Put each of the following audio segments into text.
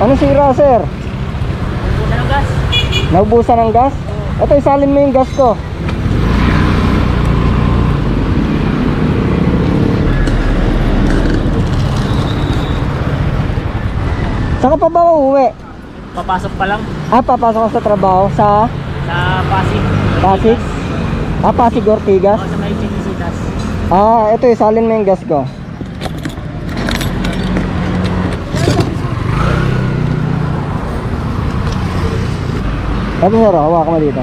Ano sira, sir? Una ng gas. Naubusan ng gas? Ito, isalin mo yung gas ko. Saan ka pa ba uuwi? Papasok pa lang Ah, papasok ka sa trabaho sa sa Pasig. Pasig? Ah, Pasig Ortigas? O sa may Chinisitas. Ah, ito, isalin mo yung gas ko. Ito, sir, hawakan mo dito.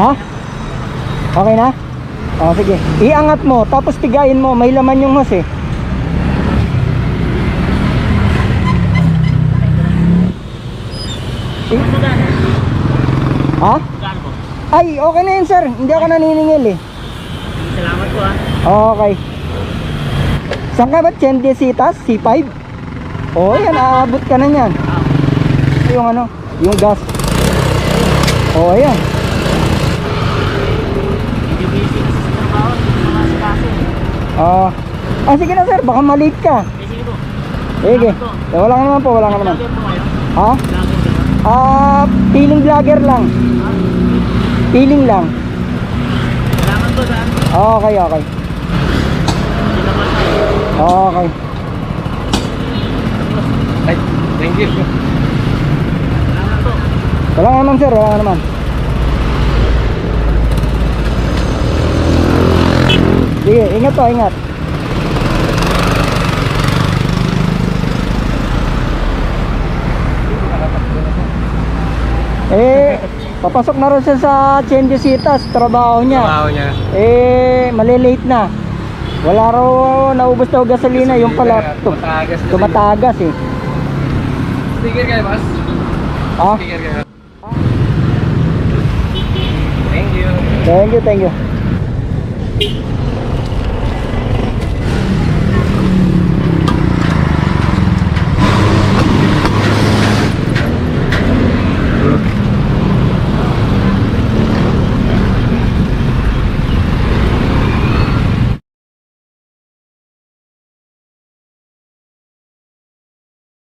Ha? Okay na? O, sige. Iangat mo, tapos tigayin mo. May laman yung hose eh. Magkano? Ha? Ay, okay na yun, sir. Hindi ako naniningil eh. Salamat po ah. Okay. Saan ka ba? Chendesitas? C5? Oo, yan. Aabot ka na yan. Yung ano, yung gas. Oo, yan. medyo busy kasi sa trabaho. Hindi ko makasikaso. Ah, ah, sige na, sir. Baka malate ka. Eh, sige po. Sige. Eh, wala ka naman po, wala ka naman. Ha? Ah, feeling vlogger lang. Feeling lang. Salamat po saan. Okay, okay. Okay. Ay, thank you. Wala ka naman, sir. Wala ka naman. Sige, ingat po, ingat. Eh, papasok na rin siya sa Chendesitas, trabaho niya. Trabaho niya. Eh, malilate na. Wala raw naubos daw gasolina, yung pala tu- Tumatagas tumatagas eh. Sticker kayo, boss? Ah, Sticker kayo. Thank you. thank you, thank you.